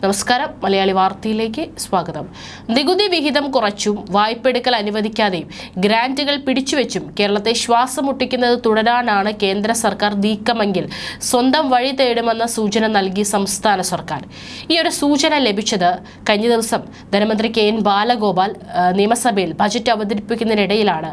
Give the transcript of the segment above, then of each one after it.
നമസ്കാരം. മലയാളി വാർത്തയിലേക്ക് സ്വാഗതം. നികുതി വിഹിതം കുറച്ചും വായ്പെടുക്കൽ അനുവദിക്കാതെയും ഗ്രാന്റുകൾ പിടിച്ചുവെച്ചും കേരളത്തെ ശ്വാസം മുട്ടിക്കുന്നത് തുടരാനാണ് കേന്ദ്ര സർക്കാർ നീക്കമെങ്കിൽ സ്വന്തം വഴി തേടുമെന്ന സൂചന നൽകി സംസ്ഥാന സർക്കാർ. ഈ ഒരു സൂചന ലഭിച്ചത് കഴിഞ്ഞ ദിവസം ധനമന്ത്രി കെ എൻ ബാലഗോപാൽ നിയമസഭയിൽ ബജറ്റ് അവതരിപ്പിക്കുന്നതിനിടയിലാണ്.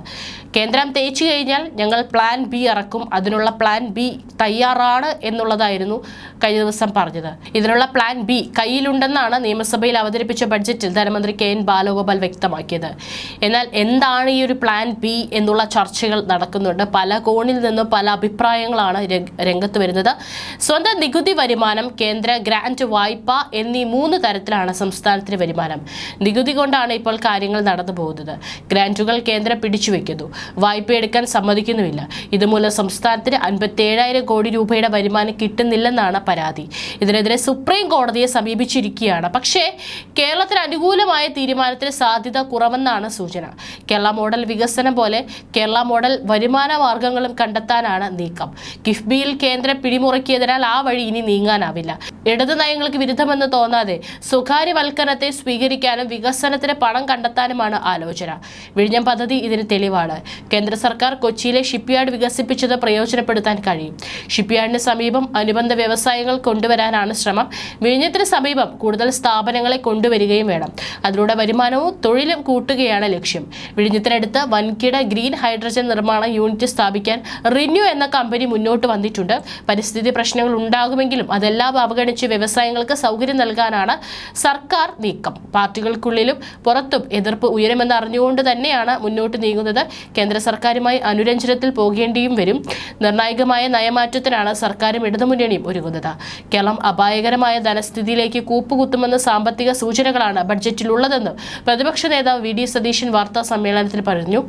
കേന്ദ്രം തേച്ചു കഴിഞ്ഞാൽ ഞങ്ങൾ പ്ലാൻ ബി ഇറക്കും അതിനുള്ള പ്ലാൻ ബി തയ്യാറാണ് എന്നുള്ളതായിരുന്നു കഴിഞ്ഞ ദിവസം പറഞ്ഞത്. ഇതിനുള്ള പ്ലാൻ ബി കയ്യിലുണ്ടെന്നാണ് നിയമസഭയിൽ അവതരിപ്പിച്ച ബഡ്ജറ്റിൽ ധനമന്ത്രി കെ എൻ ബാലഗോപാൽ വ്യക്തമാക്കിയത്. എന്നാൽ എന്താണ് ഈ ഒരു പ്ലാൻ ബി എന്നുള്ള ചർച്ചകൾ നടക്കുന്നുണ്ട്. പല കോണിൽ നിന്നും പല അഭിപ്രായങ്ങളാണ് രംഗ- രംഗത്ത് വരുന്നത്. സ്വന്തം നികുതി വരുമാനം കേന്ദ്ര ഗ്രാന്റ് വായ്പ എന്നീ മൂന്ന് തരത്തിലാണ് സംസ്ഥാനത്തിന് വരുമാനം. നികുതി കൊണ്ടാണ് ഇപ്പോൾ കാര്യങ്ങൾ നടന്നു പോകുന്നത്. ഗ്രാന്റുകൾ കേന്ദ്രം പിടിച്ചുവെക്കുന്നു വായ്പ എടുക്കാൻ സമ്മതിക്കുന്നുമില്ല. ഇതുമൂലം സംസ്ഥാനത്തിന് അൻപത്തേഴായിരം കോടി രൂപയുടെ വരുമാനം കിട്ടുന്നില്ലെന്നാണ് പരാതി. ഇതിനെതിരെ സുപ്രീം കോടതിയെ സമീപിച്ചിരിക്കുകയാണ് പക്ഷേ കേരളത്തിന് അനുകൂലമായ തീരുമാനത്തിന് സാധ്യത കുറവെന്നാണ് സൂചന. കേരള മോഡൽ വികസനം പോലെ കേരള മോഡൽ വരുമാന മാർഗങ്ങളും കണ്ടെത്താനാണ് നീക്കം. കിഫ്ബിയിൽ കേന്ദ്രം പിടിമുറക്കിയതിനാൽ ആ വഴി ഇനി നീങ്ങാനാവില്ല. ഇടത് നയങ്ങൾക്ക് വിരുദ്ധമെന്ന് തോന്നാതെ സ്വകാര്യവൽക്കരണത്തെ സ്വീകരിക്കാനും വികസനത്തിന് പണം കണ്ടെത്താനുമാണ് ആലോചന. വിഴിഞ്ഞം പദ്ധതി ഇതിന് തെളിവാണ്. കേന്ദ്ര സർക്കാർ കൊച്ചിയിലെ ഷിപ്പ്യാർഡ് വികസിപ്പിച്ചത് പ്രയോജനപ്പെടുത്താൻ കഴിയും. ഷിപ്പ്യാർഡിന് സമീപം അനുബന്ധ വ്യവസായങ്ങൾ കൊണ്ടുവരാനാണ് ശ്രമം. വിഴിഞ്ഞത്തിന് സമീപം കൂടുതൽ സ്ഥാപനങ്ങളെ കൊണ്ടുവരികയും വേണം. അതിലൂടെ വരുമാനവും തൊഴിലും കൂട്ടുകയാണ് ലക്ഷ്യം. വിഴിഞ്ഞത്തിനടുത്ത് വൻകിട ഗ്രീൻ ഹൈഡ്രജൻ നിർമ്മാണ യൂണിറ്റ് സ്ഥാപിക്കാൻ റിന്യൂ എന്ന കമ്പനി മുന്നോട്ട് വന്നിട്ടുണ്ട്. പരിസ്ഥിതി പ്രശ്നങ്ങൾ ഉണ്ടാകുമെങ്കിലും അതെല്ലാം അവഗണിച്ച് വ്യവസായങ്ങൾക്ക് സൗകര്യം നൽകാനാണ് സർക്കാർ നീക്കം. പാർട്ടികൾക്കുള്ളിലും പുറത്തും എതിർപ്പ് ഉയരുമെന്ന് അറിഞ്ഞുകൊണ്ട് തന്നെയാണ് മുന്നോട്ട് നീങ്ങുന്നത്. കേന്ദ്ര സർക്കാരുമായി അനുരഞ്ജനത്തിൽ പോകേണ്ടിയും വരും. നിർണായകമായ നയമാറ്റത്തിനാണ് സർക്കാരും ഇടതുമുന്നണിയും ഒരുങ്ങുന്നത്. കേരളം അപായകരമായ ധനസ്ഥിതിയിലേക്ക് കൂപ്പുകുത്തുമെന്ന സാമ്പത്തിക സൂചനകളാണ് ബഡ്ജറ്റിലുള്ളതെന്ന് പ്രതിപക്ഷ നേതാവ് വി ഡി സതീശൻ വാർത്താ സമ്മേളനത്തിൽ പറഞ്ഞു.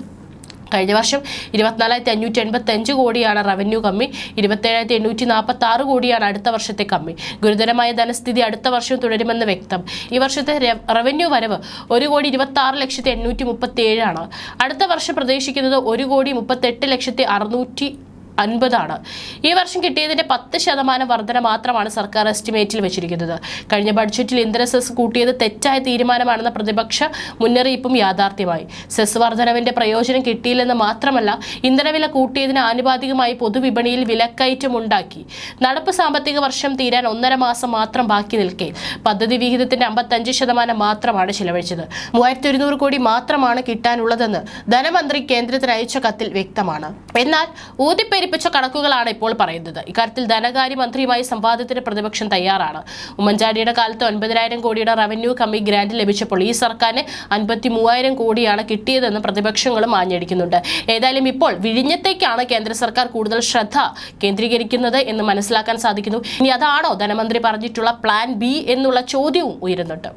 കഴിഞ്ഞ വർഷം ഇരുപത്തിനാലായിരത്തി അഞ്ഞൂറ്റി എൺപത്തി അഞ്ച് കോടിയാണ് റവന്യൂ കമ്മി ഇരുപത്തേഴായിരത്തി എണ്ണൂറ്റി നാൽപ്പത്തി ആറ് കോടിയാണ് അടുത്ത വർഷത്തെ കമ്മി. ഗുരുതരമായ ധനസ്ഥിതി അടുത്ത വർഷം തുടരുമെന്ന് വ്യക്തം. ഈ വർഷത്തെ റവന്യൂ വരവ് ഒരു കോടി ഇരുപത്തി ആറ് ലക്ഷത്തി എണ്ണൂറ്റി മുപ്പത്തി ഏഴാണ് അടുത്ത വർഷം പ്രതീക്ഷിക്കുന്നത് ഒരു കോടി മുപ്പത്തെട്ട് ലക്ഷത്തി അറുന്നൂറ്റി അൻപതാണ്. ഈ വർഷം കിട്ടിയതിന്റെ പത്ത് ശതമാനം വർധന മാത്രമാണ് സർക്കാർ എസ്റ്റിമേറ്റിൽ വെച്ചിരിക്കുന്നത്. കഴിഞ്ഞ ബഡ്ജറ്റിൽ ഇന്ധന സെസ് കൂട്ടിയത് തെറ്റായ തീരുമാനമാണെന്ന പ്രതിപക്ഷ മുന്നറിയിപ്പും യാഥാർത്ഥ്യമായി. സെസ് വർധനവിന്റെ പ്രയോജനം കിട്ടിയില്ലെന്ന് മാത്രമല്ല ഇന്ധനവില കൂട്ടിയതിന് ആനുപാതികമായി പൊതുവിപണിയിൽ വിലക്കയറ്റം ഉണ്ടാക്കി. നടപ്പ് സാമ്പത്തിക വർഷം തീരാൻ ഒന്നര മാസം മാത്രം ബാക്കി നിൽക്കെ. പദ്ധതി വിഹിതത്തിന്റെ അമ്പത്തഞ്ച് ശതമാനം മാത്രമാണ് ചിലവഴിച്ചത്. മൂവായിരത്തി ഒരുന്നൂറ് കോടി മാത്രമാണ് കിട്ടാനുള്ളതെന്ന് ധനമന്ത്രി കേന്ദ്രത്തിന് അയച്ച കത്തിൽ വ്യക്തമാണ്. എന്നാൽ ഊതിപ്പെരിപ്പിച്ച കണക്കുകളാണ് ഇപ്പോൾ പറയുന്നത്. ഇക്കാര്യത്തിൽ ധനകാര്യമന്ത്രിയുമായി സംവാദത്തിന് പ്രതിപക്ഷം തയ്യാറാണ്. ഉമ്മൻചാണ്ടിയുടെ കാലത്ത് ഒൻപതിനായിരം കോടിയുടെ റവന്യൂ കമ്മി ഗ്രാന്റ് ലഭിച്ചപ്പോൾ ഈ സർക്കാരിന് അൻപത്തി മൂവായിരം കോടിയാണ് കിട്ടിയതെന്ന് പ്രതിപക്ഷങ്ങളും ആഞ്ഞടിക്കുന്നുണ്ട് ഏതായാലും ഇപ്പോൾ വിഴിഞ്ഞത്തേക്കാണ് കേന്ദ്ര സർക്കാർ കൂടുതൽ ശ്രദ്ധ കേന്ദ്രീകരിക്കുന്നത് എന്ന് മനസ്സിലാക്കാൻ സാധിക്കുന്നു. ഇനി അതാണോ ധനമന്ത്രി പറഞ്ഞിട്ടുള്ള പ്ലാൻ ബി എന്നുള്ള ചോദ്യവും ഉയരുന്നുണ്ട്.